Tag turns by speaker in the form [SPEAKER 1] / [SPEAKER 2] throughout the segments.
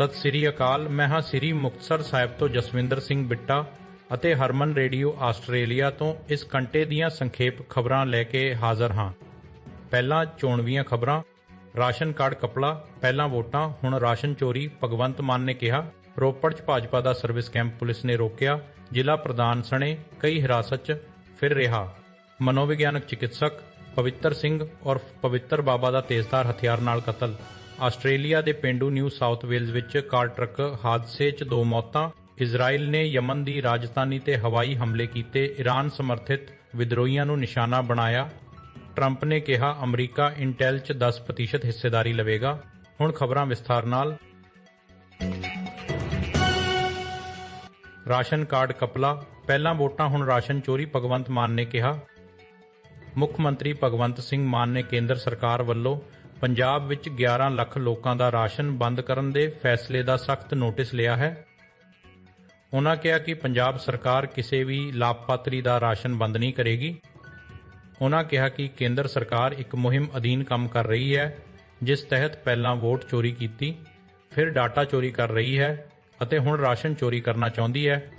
[SPEAKER 1] ਸਤਿ ਸ੍ਰੀ ਅਕਾਲ ਮੈਂ ਹਾਂ ਸ੍ਰੀ ਮੁਕਤਸਰ ਸਾਹਿਬ ਤੋਂ ਜਸਵਿੰਦਰ ਸਿੰਘ ਬਿੱਟਾ ਅਤੇ ਹਰਮਨ ਰੇਡੀਓ ਆਸਟ੍ਰੇਲੀਆ ਤੋਂ ਇਸ ਘੰਟੇ ਦੀਆਂ ਸੰਖੇਪ ਖਬਰਾਂ ਲੈ ਕੇ ਹਾਜ਼ਰ ਹਾਂ। ਪਹਿਲਾਂ ਚੋਣਵੀਆਂ ਖਬਰਾਂ, ਰਾਸ਼ਨ ਕਾਰਡ ਕਪੜਾ, ਪਹਿਲਾਂ ਵੋਟਾਂ, ਹੁਣ ਰਾਸ਼ਨ ਚੋਰੀ, ਭਗਵੰਤ ਮਾਨ ਨੇ ਕਿਹਾ, ਰੋਪੜ 'ਚ ਭਾਜਪਾ ਦਾ ਸਰਵਿਸ ਕੈਂਪ ਪੁਲਿਸ ਨੇ ਰੋਕਿਆ, ਜ਼ਿਲ੍ਹਾ ਪ੍ਰਧਾਨ ਸਣੇ ਕਈ ਹਿਰਾਸਤ 'ਚ ਫਿਰ ਰਿਹਾ। ਮਨੋਵਿਗਿਆਨਕ ਚਿਕਿਤਸਕ ਪਵਿੱਤਰ ਸਿੰਘ ਔਰ ਪਵਿੱਤਰ ਬਾਬਾ ਦਾ ਤੇਜ਼ਧਾਰ ਹਥਿਆਰ ਨਾਲ ਕਤਲ ਆਸਟ੍ਰੇਲੀਆ ਦੇ ਪਿੰਡੂ ਨਿਊ ਸਾਊਥ ਵੇਲਜ਼ ਵਿੱਚ ਕਾਰ ਟਰੱਕ ਹਾਦਸੇ 'ਚ ਦੋ ਮੌਤਾਂ, ਇਜ਼ਰਾਈਲ ਨੇ ਯਮਨ ਦੀ ਰਾਜਧਾਨੀ ਤੇ ਹਵਾਈ ਹਮਲੇ ਕੀਤੇ ਈਰਾਨ ਸਮਰਥਿਤ ਵਿਦਰੋਹੀਆਂ ਨੂੰ ਨਿਸ਼ਾਨਾ ਬਣਾਇਆ। ਟਰੰਪ ਨੇ ਕਿਹਾ, ਅਮਰੀਕਾ ਇੰਟੈਲ 'ਚ 10% ਹਿੱਸੇਦਾਰੀ ਲਵੇਗਾ। ਹੁਣ ਖਬਰਾਂ ਵਿਸਥਾਰ ਨਾਲ। ਰਾਸ਼ਨ ਕਾਰਡ ਕਪਲਾ, ਪਹਿਲਾਂ ਵੋਟਾਂ, ਹੁਣ ਰਾਸ਼ਨ ਚੋਰੀ, ਭਗਵੰਤ ਮਾਨ ਨੇ ਕਿਹਾ। ਮੁੱਖ ਮੰਤਰੀ ਭਗਵੰਤ ਸਿੰਘ ਮਾਨ ਨੇ ਕੇਂਦਰ ਸਰਕਾਰ ਵੱਲੋਂ ਪੰਜਾਬ ਵਿੱਚ 11 ਲੱਖ ਲੋਕਾਂ ਦਾ ਰਾਸ਼ਨ ਬੰਦ ਕਰਨ ਦੇ ਫੈਸਲੇ ਦਾ ਸਖਤ ਨੋਟਿਸ ਲਿਆ ਹੈ। ਉਹਨਾਂ ਕਿਹਾ ਕਿ ਪੰਜਾਬ ਸਰਕਾਰ ਕਿਸੇ ਵੀ ਲਾਭਪਾਤਰੀ ਦਾ ਰਾਸ਼ਨ ਬੰਦ ਨਹੀਂ ਕਰੇਗੀ। ਉਹਨਾਂ ਕਿਹਾ ਕਿ ਕੇਂਦਰ ਸਰਕਾਰ ਇੱਕ ਮੁਹਿੰਮ ਅਧੀਨ ਕੰਮ ਕਰ ਰਹੀ ਹੈ, ਜਿਸ ਤਹਿਤ ਪਹਿਲਾਂ ਵੋਟ ਚੋਰੀ ਕੀਤੀ, ਫਿਰ ਡਾਟਾ ਚੋਰੀ ਕਰ ਰਹੀ ਹੈ ਅਤੇ ਹੁਣ ਰਾਸ਼ਨ ਚੋਰੀ ਕਰਨਾ ਚਾਹੁੰਦੀ ਹੈ।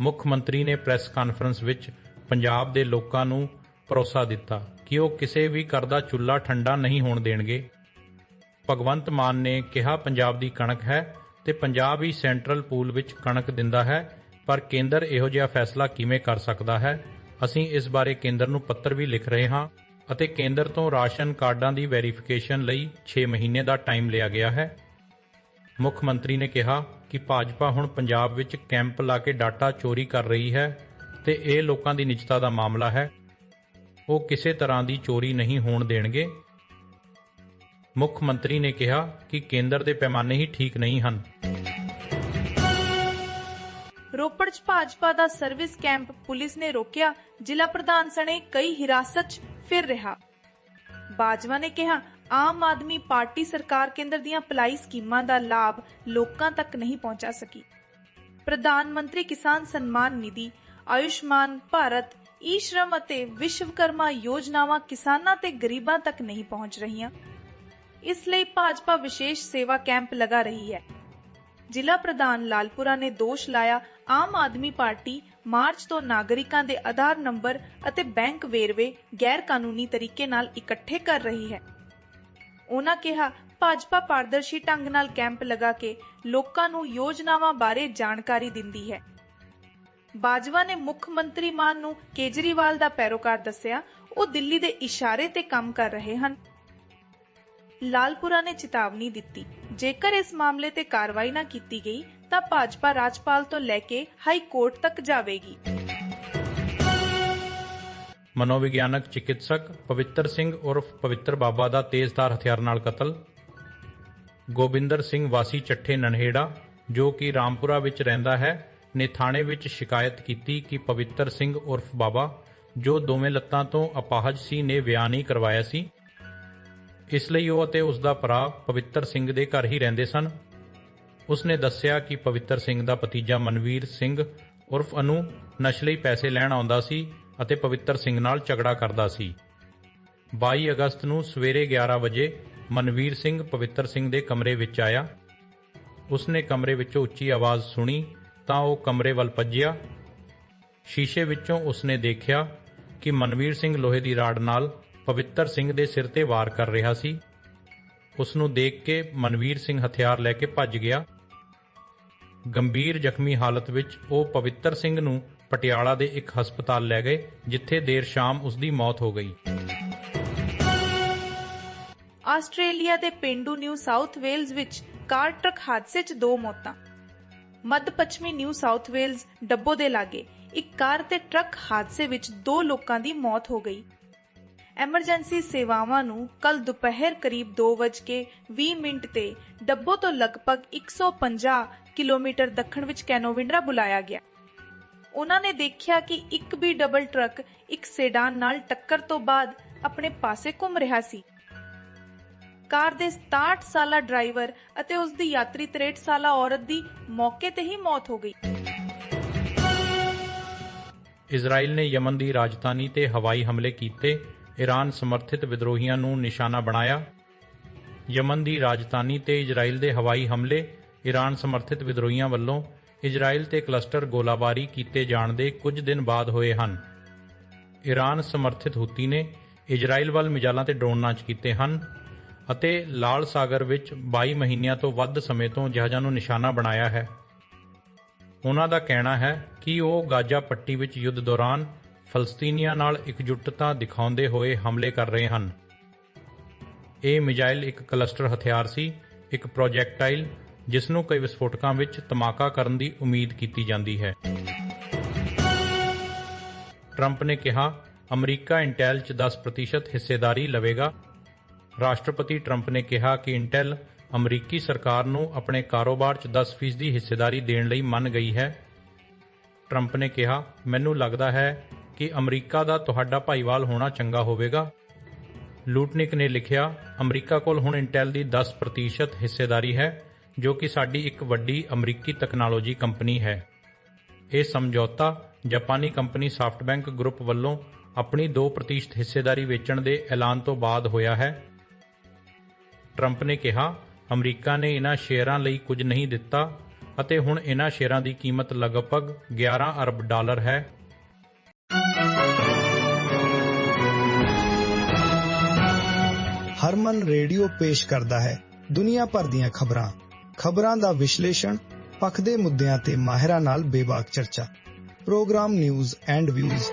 [SPEAKER 1] ਮੁੱਖ ਮੰਤਰੀ ਨੇ ਪ੍ਰੈਸ ਕਾਨਫਰੰਸ ਵਿੱਚ ਪੰਜਾਬ ਦੇ ਲੋਕਾਂ ਨੂੰ ਭਰੋਸਾ ਦਿੱਤਾ। ਕਿ ਉਹ ਕਿਸੇ ਵੀ ਘਰ ਦਾ ਚੁੱਲ੍ਹਾ ਠੰਡਾ ਨਹੀਂ ਹੋਣ ਦੇਣਗੇ। ਭਗਵੰਤ ਮਾਨ ਨੇ ਕਿਹਾ, ਪੰਜਾਬ ਦੀ ਕਣਕ ਹੈ ਤੇ ਪੰਜਾਬ ਹੀ ਸੈਂਟਰਲ ਪੂਲ ਵਿੱਚ ਕਣਕ ਦਿੰਦਾ ਹੈ, ਪਰ ਕੇਂਦਰ ਇਹੋ ਜਿਹਾ ਫੈਸਲਾ ਕਿਵੇਂ ਕਰ ਸਕਦਾ ਹੈ? ਅਸੀਂ ਇਸ ਬਾਰੇ ਕੇਂਦਰ ਨੂੰ ਪੱਤਰ ਵੀ ਲਿਖ ਰਹੇ ਹਾਂ ਅਤੇ ਕੇਂਦਰ ਤੋਂ ਰਾਸ਼ਨ ਕਾਰਡਾਂ ਦੀ ਵੈਰੀਫਿਕੇਸ਼ਨ ਲਈ 6 ਮਹੀਨੇ ਦਾ ਟਾਈਮ ਲਿਆ ਗਿਆ ਹੈ। ਮੁੱਖ ਮੰਤਰੀ ਨੇ ਕਿਹਾ ਕਿ ਭਾਜਪਾ ਹੁਣ ਪੰਜਾਬ ਵਿੱਚ ਕੈਂਪ ਲਾ ਕੇ ਡਾਟਾ ਚੋਰੀ ਕਰ ਰਹੀ ਹੈ ਤੇ ਇਹ ਲੋਕਾਂ ਦੀ ਨਿਜਤਾ ਦਾ ਮਾਮਲਾ ਹੈ। ਉਹ ਕਿਸੇ ਤਰ੍ਹਾਂ ਦੀ ਚੋਰੀ ਨਹੀਂ ਹੋਣ ਦੇਣਗੇ। ਮੁੱਖ ਮੰਤਰੀ ਨੇ ਕਿਹਾ ਕਿ ਕੇਂਦਰ ਦੇ ਪੈਮਾਨੇ ਹੀ ਠੀਕ ਨਹੀਂ ਹਨ।
[SPEAKER 2] ਰੋਪੜ 'ਚ ਭਾਜਪਾ ਦਾ ਸਰਵਿਸ ਕੈਂਪ ਪੁਲਿਸ ਨੇ ਰੋਕਿਆ, ਜ਼ਿਲ੍ਹਾ ਪ੍ਰਧਾਨ ਸਣੇ ਕਈ ਹਿਰਾਸਤ 'ਚ ਫਿਰ ਰਿਹਾ। ਬਾਜਵਾ ਨੇ ਕਿਹਾ, ਆਮ ਆਦਮੀ ਪਾਰਟੀ ਸਰਕਾਰ ਕੇਂਦਰ ਦੀਆਂ ਭਲਾਈ ਸਕੀਮਾਂ ਦਾ ਲਾਭ ਲੋਕਾਂ ਤੱਕ ਨਹੀਂ ਪਹੁੰਚਾ ਸਕੀ। ਪ੍ਰਧਾਨ ਮੰਤਰੀ ਕਿਸਾਨ ਸਨਮਾਨ ਨਿਧੀ, ਆਯੁਸ਼ਮਾਨ ਭਾਰਤ ਈ ਸ਼ਰਮ ਅਤੇ ਵਿਸ਼ਵਕਰਮਾ ਯੋਜਨਾਵਾਂ ਕਿਸਾਨਾਂ ਤੇ ਗਰੀਬਾਂ ਤੱਕ ਨਹੀਂ ਪਹੁੰਚ ਰਹੀਆਂ। ਇਸ ਲਈ ਭਾਜਪਾ ਵਿਸ਼ੇਸ਼ ਸੇਵਾ ਕੈਂਪ ਲਗਾ ਰਹੀ ਹੈ। ਜ਼ਿਲ੍ਹਾ ਪ੍ਰਧਾਨ ਲਾਲਪੁਰਾ ਨੇ ਦੋਸ਼ ਲਾਇਆ, ਆਮ ਆਦਮੀ ਪਾਰਟੀ ਮਾਰਚ ਤੋਂ ਨਾਗਰਿਕਾਂ ਦੇ ਆਧਾਰ ਨੰਬਰ ਅਤੇ ਬੈਂਕ ਵੇਰਵੇ ਗੈਰ ਕਾਨੂੰਨੀ ਤਰੀਕੇ ਨਾਲ ਇਕੱਠੇ ਕਰ ਰਹੀ ਹੈ। ਉਹਨਾਂ ਕਿਹਾ, ਭਾਜਪਾ ਪਾਰਦਰਸ਼ੀ ਢੰਗ ਨਾਲ ਕੈਂਪ ਲਗਾ ਕੇ ਲੋਕਾਂ ਨੂੰ ਯੋਜਨਾਵਾਂ ਬਾਰੇ ਜਾਣਕਾਰੀ ਦਿੰਦੀ ਹੈ। ਬਾਜਵਾ ਨੇ ਮੁੱਖ ਮੰਤਰੀ ਮਾਨ ਨੂੰ ਕੇਜਰੀਵਾਲ ਦਾ ਪੈਰੋਕਾਰ ਦੱਸਿਆ, ਉਹ ਦਿੱਲੀ ਦੇ ਇਸ਼ਾਰੇ ਤੇ ਕੰਮ ਕਰ ਰਹੇ ਹਨ। ਲਾਲਪੁਰਾ ਨੇ ਚੇਤਾਵਨੀ ਦਿੱਤੀ, ਜੇਕਰ ਇਸ ਮਾਮਲੇ ਤੇ ਕਾਰਵਾਈ ਨਾ ਕੀਤੀ ਗਈ, ਤਾਂ ਭਾਜਪਾ ਰਾਜਪਾਲ ਤੋਂ ਲੈ ਕੇ ਹਾਈ ਕੋਰਟ ਤੱਕ ਜਾਵੇਗੀ।
[SPEAKER 1] ਮਨੋਵਿਗਿਆਨਕ ਚਿਕਿਤਸਕ ਪਵਿੱਤਰ ਸਿੰਘ ਉਰਫ ਪਵਿੱਤਰ ਬਾਬਾ ਦਾ ਤੇਜ਼ਧਾਰ ਹਥਿਆਰ ਨਾਲ ਕਤਲ। ਗੋਬਿੰਦਰ ਸਿੰਘ ਵਾਸੀ ਚੱਠੇ ਨਨਹੇੜਾ, ਜੋ ਕਿ ਰਾਮਪੁਰਾ ਵਿੱਚ ਰਹਿੰਦਾ ਹੈ ਨੇ ਥਾਣੇ ਵਿੱਚ ਸ਼ਿਕਾਇਤ ਕੀਤੀ ਕਿ ਪਵਿੱਤਰ ਸਿੰਘ ਉਰਫ ਬਾਬਾ, ਜੋ ਦੋਵੇਂ ਲੱਤਾਂ ਤੋਂ ਅਪਾਹਜ ਸੀ, ਨੇ ਵਿਆਹ ਨਹੀਂ ਕਰਵਾਇਆ ਸੀ। ਇਸ ਲਈ ਉਹ ਅਤੇ ਉਸ ਦਾ ਭਰਾ ਪਵਿੱਤਰ ਸਿੰਘ ਦੇ ਘਰ ਹੀ ਰਹਿੰਦੇ ਸਨ। ਉਸ ਨੇ ਦੱਸਿਆ ਕਿ ਪਵਿੱਤਰ ਸਿੰਘ ਦਾ ਭਤੀਜਾ ਮਨਵੀਰ ਸਿੰਘ ਉਰਫ ਅਨੂ ਨਸ਼ੇ ਲਈ ਪੈਸੇ ਲੈਣ ਆਉਂਦਾ ਸੀ ਅਤੇ ਪਵਿੱਤਰ ਸਿੰਘ ਨਾਲ ਝਗੜਾ ਕਰਦਾ ਸੀ। 22 ਅਗਸਤ ਨੂੰ ਸਵੇਰੇ 11 ਵਜੇ ਮਨਵੀਰ ਸਿੰਘ ਪਵਿੱਤਰ ਸਿੰਘ ਦੇ ਕਮਰੇ ਵਿੱਚ ਆਇਆ। ਉਸਨੇ ਕਮਰੇ ਵਿੱਚੋਂ ਉੱਚੀ ਆਵਾਜ਼ ਸੁਣੀ ਤਾਂ ਉਹ ਕਮਰੇ ਵੱਲ ਭੱਜਿਆ। ਸ਼ੀਸ਼ੇ ਵਿੱਚੋਂ ਉਸਨੇ ਦੇਖਿਆ ਕਿ ਮਨਵੀਰ ਸਿੰਘ ਲੋਹੇ ਦੀ ਰਾੜ ਨਾਲ ਪਵਿੱਤਰ ਸਿੰਘ ਦੇ ਸਿਰ ਤੇ ਵਾਰ ਕਰ ਰਿਹਾ ਸੀ। ਉਸ ਨੂੰ ਦੇਖ ਕੇ ਮਨਵੀਰ ਸਿੰਘ ਹਥਿਆਰ ਲੈ ਕੇ ਭੱਜ ਗਿਆ। ਗੰਭੀਰ ਜ਼ਖਮੀ ਹਾਲਤ ਵਿੱਚ ਉਹ ਪਵਿੱਤਰ ਸਿੰਘ ਨੂੰ ਪਟਿਆਲਾ ਦੇ ਇੱਕ ਹਸਪਤਾਲ ਲੈ ਗਏ, ਜਿੱਥੇ ਦੇਰ ਸ਼ਾਮ ਉਸ ਦੀ ਮੌਤ ਹੋ ਗਈ।
[SPEAKER 2] ਆਸਟ੍ਰੇਲੀਆ ਦੇ ਪਿੰਡੂ ਨਿਊ ਸਾਊਥ ਵੇਲਜ਼ ਵਿੱਚ ਕਾਰ ਟਰੱਕ ਹਾਦਸੇ 'ਚ ਦੋ ਮੌਤਾਂ। ਮੱਧ ਪੱਛਮੀ ਨਿਊ ਸਾਊਥ ਵੇਲਜ਼ ਡੱਬੋ ਦੇ ਲਾਗੇ ਇੱਕ ਕਾਰ ਤੇ ਟਰੱਕ ਹਾਦਸੇ ਵਿੱਚ ਦੋ ਲੋਕਾਂ ਦੀ ਮੌਤ ਹੋ ਗਈ। ਐਮਰਜੈਂਸੀ ਸੇਵਾਵਾਂ ਨੂੰ ਕੱਲ ਦੁਪਹਿਰ ਕਰੀਬ 2:20 ਮਿੰਟ ਤੇ ਡੱਬੋ ਤੋਂ ਲਗਭਗ 150 ਕਿਲੋਮੀਟਰ ਦੱਖਣ ਵਿੱਚ ਕੈਨੋਵਿੰਡਰਾ ਬੁਲਾਇਆ ਗਿਆ। ਉਹਨਾਂ ਨੇ ਦੇਖਿਆ ਕਿ ਇੱਕ ਵੀ ਡਬਲ ਟਰੱਕ ਇੱਕ ਸੇਡਾਨ ਨਾਲ ਟੱਕਰ ਤੋਂ ਬਾਅਦ ਆਪਣੇ ਪਾਸੇ ਘੁੰਮ ਰਿਹਾ ਸੀ। ਕਾਰ ਦੇ 67 ਸਾਲਾ ਡਰਾਈਵਰ ਅਤੇ ਉਸ ਦੀ ਯਾਤਰੀ 63 ਸਾਲਾ ਔਰਤ ਦੀ ਮੌਕੇ ਤੇ ਹੀ ਮੌਤ ਹੋ ਗਈ।
[SPEAKER 1] ਇਜ਼ਰਾਈਲ ਨੇ ਯਮਨ ਦੀ ਰਾਜਧਾਨੀ ਤੇ ਹਵਾਈ ਹਮਲੇ ਕੀਤੇ ਈਰਾਨ ਸਮਰਥਿਤ ਵਿਦਰੋਹੀਆਂ ਨੂੰ ਨਿਸ਼ਾਨਾ ਬਣਾਇਆ। ਯਮਨ ਦੀ ਰਾਜਧਾਨੀ ਤੇ ਇਜ਼ਰਾਈਲ ਦੇ ਹਵਾਈ ਹਮਲੇ ਈਰਾਨ ਸਮਰਥਿਤ ਵਿਦਰੋਹੀਆਂ ਵੱਲੋਂ ਇਜ਼ਰਾਈਲ ਤੇ ਕਲਸਟਰ ਗੋਲਾਬਾਰੀ ਕੀਤੇ ਜਾਣ ਦੇ ਕੁਝ ਦਿਨ ਬਾਅਦ ਹੋਏ ਹਨ। ਈਰਾਨ ਸਮਰਥਿਤ ਹੁਤੀ ਨੇ ਇਜ਼ਰਾਈਲ ਵੱਲ ਮਿਜ਼ਾਲਾਂ ਤੇ ਡਰੋਨ ਡਰੋਨਾਂਚ ਕੀਤੇ ਹਨ। ਅਤੇ ਲਾਲ ਸਾਗਰ ਵਿੱਚ 22 ਮਹੀਨਿਆਂ ਤੋਂ ਵੱਧ ਸਮੇਂ ਤੋਂ ਜਹਾਜ਼ਾਂ ਨੂੰ ਨਿਸ਼ਾਨਾ ਬਣਾਇਆ ਹੈ। ਉਹਨਾਂ ਦਾ ਕਹਿਣਾ ਹੈ ਕਿ ਉਹ ਗਾਜ਼ਾ ਪੱਟੀ ਵਿੱਚ ਯੁੱਧ ਦੌਰਾਨ ਫਲਸਤੀਨੀਆਂ ਨਾਲ ਇਕਜੁੱਟਤਾ ਦਿਖਾਉਂਦੇ ਹੋਏ ਹਮਲੇ ਕਰ ਰਹੇ ਹਨ। ਇਹ ਮਿਜ਼ਾਈਲ ਇੱਕ ਕਲਸਟਰ ਹਥਿਆਰ ਸੀ, ਇੱਕ ਪ੍ਰੋਜੈਕਟਾਈਲ, ਜਿਸ ਨੂੰ ਕਈ ਵਿਸਫੋਟਕਾਂ ਵਿੱਚ ਧਮਾਕਾ ਕਰਨ ਦੀ ਉਮੀਦ ਕੀਤੀ ਜਾਂਦੀ ਹੈ। ਟਰੰਪ ਨੇ ਕਿਹਾ, ਅਮਰੀਕਾ ਇੰਟੈਲ 'ਚ 10% ਹਿੱਸੇਦਾਰੀ ਲਵੇਗਾ ਰਾਸ਼ਟਰਪਤੀ ਟਰੰਪ ਨੇ ਕਿਹਾ ਕਿ ਇੰਟੈਲ ਅਮਰੀਕੀ ਸਰਕਾਰ ਨੂੰ ਆਪਣੇ ਕਾਰੋਬਾਰ 'ਚ 10% ਦੀ ਹਿੱਸੇਦਾਰੀ ਦੇਣ ਲਈ ਮੰਨ ਗਈ ਹੈ। ਟਰੰਪ ਨੇ ਕਿਹਾ, ਮੈਨੂੰ ਲੱਗਦਾ ਹੈ ਕਿ ਅਮਰੀਕਾ ਦਾ ਤੁਹਾਡਾ ਭਾਈਵਾਲ ਹੋਣਾ ਚੰਗਾ ਹੋਵੇਗਾ। ਲੂਟਨਿਕ ਨੇ ਲਿਖਿਆ, ਅਮਰੀਕਾ ਕੋਲ ਹੁਣ ਇੰਟੈਲ ਦੀ 10% ਹਿੱਸੇਦਾਰੀ ਹੈ, ਜੋ ਕਿ ਸਾਡੀ ਇੱਕ ਵੱਡੀ ਅਮਰੀਕੀ ਤਕਨਾਲੋਜੀ ਕੰਪਨੀ ਹੈ। ਇਹ ਸਮਝੌਤਾ ਜਾਪਾਨੀ ਕੰਪਨੀ ਸਾਫਟਬੈਂਕ ਗਰੁੱਪ ਵੱਲੋਂ ਆਪਣੀ 2% ਹਿੱਸੇਦਾਰੀ ਵੇਚਣ ਦੇ ਐਲਾਨ ਤੋਂ ਬਾਅਦ ਹੋਇਆ ਹੈ। ਟਰੰਪ ਨੇ ਕਿਹਾ, ਅਮਰੀਕਾ ਨੇ ਇਹਨਾਂ ਸ਼ੇਅਰਾਂ ਲਈ ਕੁਝ ਨਹੀਂ ਦਿੱਤਾ ਅਤੇ ਹੁਣ ਇਹਨਾਂ ਸ਼ੇਅਰਾਂ ਦੀ ਕੀਮਤ ਲਗਭਗ 11 ਅਰਬ ਡਾਲਰ ਹੈ।
[SPEAKER 3] ਹਰਮਨ ਰੇਡੀਓ ਪੇਸ਼ ਕਰਦਾ ਹੈ ਦੁਨੀਆ ਭਰ ਦੀਆਂ ਖਬਰਾਂ। ਖਬਰਾਂ ਦਾ ਵਿਸ਼ਲੇਸ਼ਣ, ਪੱਖ ਦੇ ਮੁੱਦਿਆਂ ਤੇ ਮਾਹਿਰਾਂ ਨਾਲ ਬੇਬਾਕ ਚਰਚਾ। Programme news and views.